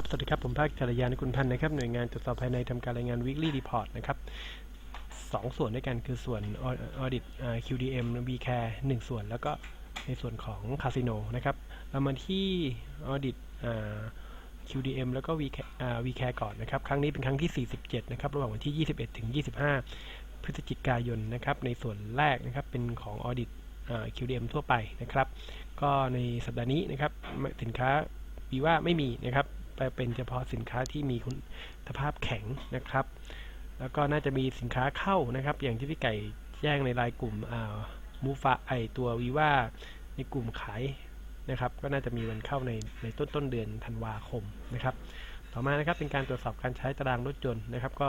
ครับ สวัสดีครับ ผมภาคจารยานคุณพันธ์นะครับ หน่วยงานตรวจสอบภายในทำการรายงาน weekly report นะครับสองส่วนด้วยกันคือส่วน audit QDM VCare หนึ่งส่วน แล้วก็ในส่วนของคาสิโนนะครับ เรามาที่ audit QDM แล้วก็ VCare VCare ก่อนนะครับ ครั้งนี้เป็นครั้งที่ 47 นะครับ ระหว่างวันที่ 21 ถึง 25 พฤศจิกายนนะครับ ในส่วนแรกนะครับ เป็นของ audit QDM ทั่วไปนะครับ ก็ในสัปดาห์นี้นะครับ สินค้าวีว่าไม่มีนะครับ ไปเป็นเฉพาะสินค้าที่มีคุณภาพแข็งนะครับ แล้วก็น่าจะมีสินค้าเข้านะครับ อย่างที่พี่ไก่แจ้งในรายกลุ่มอ่ามูฟาไอตัววีว่าในกลุ่มขายนะครับ ก็น่าจะมีวันเข้าในในต้นต้นเดือนธันวาคมนะครับ ต่อมานะครับเป็นการตรวจสอบการใช้ตารางรถยนต์นะครับ ก็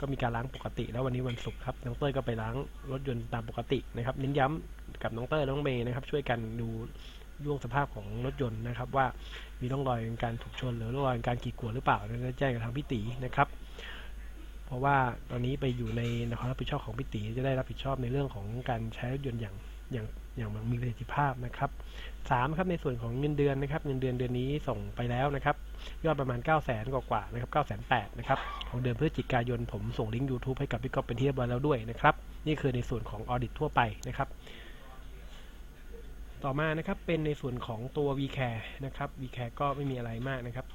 ก็มีการล้างปกติ แล้ววันนี้วันศุกร์ครับน้องเต้ยก็ไปล้างรถยนต์ตามปกตินะครับเน้นย้ำกับน้องเต้ยน้องเมย์นะครับ ช่วยกันดู ย่วงสภาพของรถยนต์นะครับ ว่ามีร่องรอยการถูกชนหรือร่องรอยการขีดข่วนหรือเปล่าแล้วแจ้งกับทางพี่ตีนะครับ เพราะว่าตอนนี้ไปอยู่ในความรับผิดชอบของพี่ตีจะได้รับผิดชอบในเรื่องของการใช้รถยนต์อย่างอย่างอย่างมีประสิทธิภาพนะครับสามครับในส่วนของเงินเดือนนะครับ เงินเดือนเดือนนี้ส่งไปแล้วนะครับ ยอดประมาณ 9 0 0แสนกว่าๆนะครับ9 8 0 0นะครับ ของเดือนพฤศจิกายนผมส่งลิงก์ YouTube ให้กับพี่ก๊อฟเป็นที่เรียบร้อยแล้วด้วยนะครับ นี่คือในส่วนของออดิตทั่วไปนะครับ ต่อมานะครับเป็นในส่วนของตัว VCare นะครับ VCare ก็ไม่มีอะไรมากนะครับ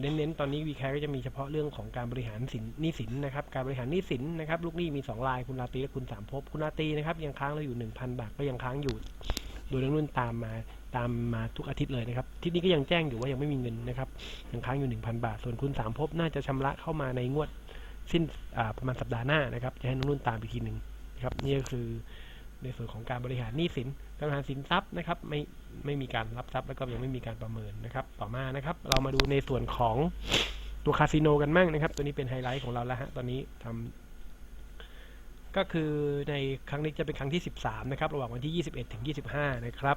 เน้นๆตอนนี้ VCare ก็จะมีเฉพาะเรื่องของการบริหารสินหนี้สินนะครับการบริหารหนี้สินนะครับลูกหนี้มี2รายคุณลาตรีและคุณสามภพคุณลาตรีนะครับยังค้างเราอยู่ 1,000 บาทก็ยังค้างอยู่ โดยเรื่องนุ่นตามมาตามมาทุกอาทิตย์เลยนะครับที่นี้ก็ยังแจ้งอยู่ว่ายังไม่มีเงินนะครับยังค้างอยู่ 1,000 บาท ส่วนคุณสามภพน่าจะชำระเข้ามาในงวดสิ้นประมาณสัปดาห์หน้านะครับจะให้น้องนุ่นตามอีกทีหนึ่งนะครับนี่ก็คือในส่วนของการบริหารหนี้สิน การหารสินทรัพย์นะครับไม่ไม่มีการรับทรัพย์แล้วก็ยังไม่มีการประเมินนะครับ ต่อมานะครับ เรามาดูในส่วนของตัวคาสิโนกันมั่งนะครับ ตัวนี้เป็นไฮไลท์ของเราแล้วฮะตอนนี้ทำก็คือในครั้งนี้จะเป็นครั้งที่ 13 นะครับ ระหว่างวันที่ 21 ถึง 25 นะครับ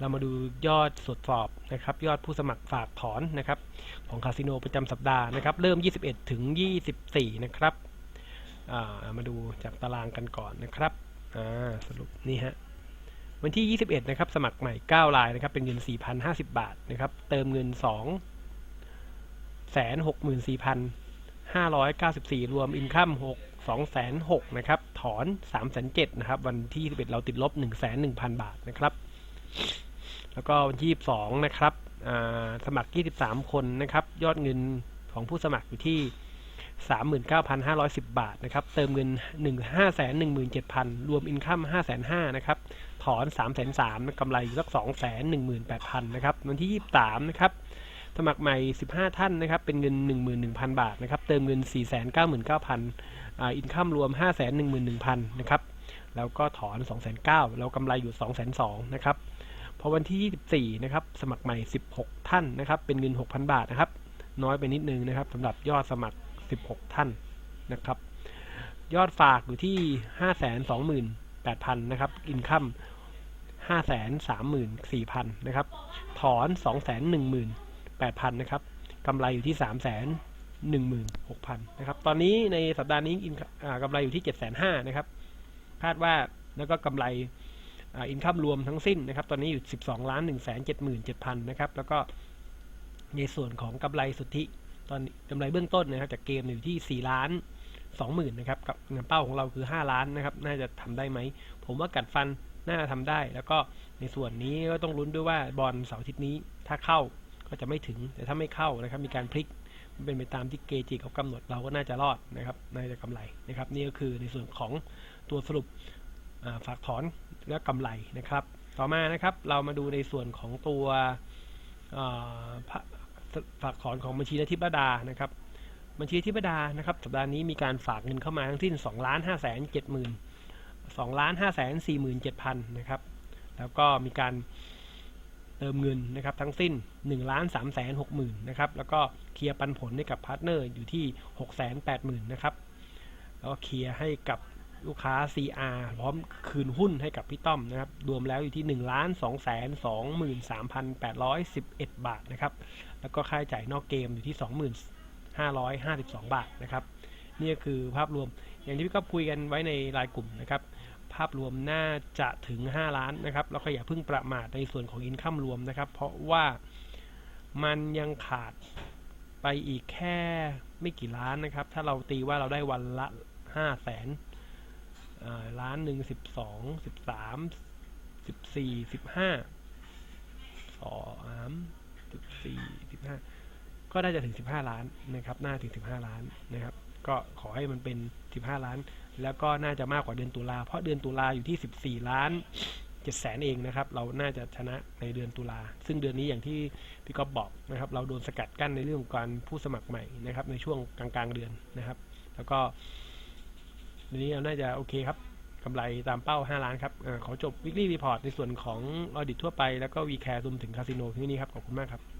เรามาดูยอดตรวจสอบนะครับ ยอดผู้สมัครฝากถอนนะครับ ของคาสิโนประจำสัปดาห์นะครับ เริ่ม 21 ถึง 24 นะครับามาดูจากตารางกันก่อนนะครับสรุปนี่ฮะ วันที่ 21 นะครับ สมัครใหม่ 9 รายนะครับ เป็นเงิน 4,050 บาทนะครับ เติมเงิน2 64,594 รวมอินคัม6 206,000นะครับ ถอน 307,000นะครับ วันที่ 21 เราติดลบ 1,100,000 บาทนะครับ แล้วก็วันที่22 นะครับ สมัคร 23 คนนะครับ ยอดเงินของผู้สมัครอยู่ที่ 39,510 บาทนะครับ เติมเงิน 1 5 1 7 0 0 0 รวมอินคัม5 5 0 0นะครับ ถอน 3 3 0 0 0กำไรอยู่สัก 2 1 8 0 0 0นะครับ วันที่ 23 นะครับ สมัครใหม่ 15 ท่านนะครับ เป็นเงิน 11,000 บาทนะครับ เติมเงิน 499,000อ่าอินคัมรวม 5 1 1 0 0 0นะครับ แล้วก็ถอน 2,900แล้วกำไรอยู่ 2,200นะครับพอวันที่ 24 นะครับ สมัครใหม่ 16 ท่านนะครับ เป็นเงิน 6,000 บาทนะครับ น้อยไปนิดนึงนะครับสำหรับยอดสมัคร 16 ท่านนะครับ ยอดฝากอยู่ที่ 528,000 นะครับ อินคัม534,000 นะครับ ถอน 218,000 นะครับ กำไรอยู่ที่ 316,000 นะครับ ตอนนี้ในสัปดาห์นี้อินกำไรอยู่ที่ 750,000นะครับ คาดว่าแล้วก็กำไรอินคัมรวมทั้งสิ้นนะครับ ตอนนี้อยู่ 12ล้าน1 7 7 0 0 0 นะครับ แล้วก็ในส่วนของกำไรสุทธิ ตอนกำไรเบื้องต้นนะครับจากเกมอยู่ที่4ล้าน20,000นนะครับกับเงินเป้าของเราคือ5ล้านนะครับ น่าจะทำได้ไหม ผมว่ากัดฟันน่าจะทำได้ แล้วก็ในส่วนนี้ก็ต้องลุ้นด้วยว่าบอลเสาร์อาทิตย์นี้ถ้าเข้าก็จะไม่ถึงแต่ถ้าไม่เข้านะครับ มีการพลิกเป็นไปตามที่เกจิเขากำหนดเราก็น่าจะรอดนะครับน่าจะกำไรนะครับ นี่ก็คือในส่วนของตัวสรุปาฝากถอนและกำไรนะครับ ต่อมานะครับเรามาดูในส่วนของตัว ฝากถอนของบัญชีทิพดานะครับ บัญชีทิพดานะครับสัปดาห์นี้มีการฝากเงินเข้ามาทั้งสิ้น2ล้าน5แสน7หมื่น2ล้าน5แสน4หมื่น7พันนะครับ แล้วก็มีการเติมเงินนะครับทั้งสิ้น1ล้าน3แสน6หมื่นนะครับ แล้วก็เคลียร์ปันผลให้กับพาร์ทเนอร์อยู่ที่6แสน8หมื่นนะครับ แล้วก็เคลียร์ให้กับ ลูกค้า CR พร้อมคืนหุ้นให้กับพี่ต้อมนะครับ รวมแล้วอยู่ที่1ล้าน2แสน23,811 บาทนะครับ แล้วก็ค่าใช้จ่ายนอกเกมอยู่ที่2552 บาทนะครับ นี่ก็คือภาพรวม อย่างที่พี่ก็คุยกันไว้ในรายกลุ่มนะครับ ภาพรวมน่าจะถึง 5 ล้านนะครับ แล้วก็อย่าเพิ่งประมาทในส่วนของอินคัมรวมนะครับ เพราะว่ามันยังขาดไปอีกแค่ไม่กี่ล้านนะครับ ถ้าเราตีว่าเราได้วันละห้าแสน ล้านหนึ่งสิบสองสิบสามสิบสี่สิบห้าสามสิบสี่สิบห้าก็น่าจะถึงสิบห้าล้านนะครับน่าถึงสิบห้าล้านนะครับ ก็ขอให้มันเป็นสิบห้าล้าน แล้วก็น่าจะมากกว่าเดือนตุลาเพราะเดือนตุลาอยู่ที่สิบสี่ล้านเจ็ดแสนเองนะครับ เราน่าจะชนะในเดือนตุลา ซึ่งเดือนนี้อย่างที่พี่ก๊อฟบอกนะครับ เราโดนสกัดกั้นในเรื่องของการผู้สมัครใหม่นะครับ ในช่วงกลางๆเดือนนะครับ แล้วก็ วันนี้เราน่าจะโอเคครับกำไรตามเป้า 5 ล้านครับอขอจบ weekly report ในส่วนของ audit ทั่วไป แล้วก็ vcare รวมถึงคาสิโนที่นี่ครับ ขอบคุณมากครับ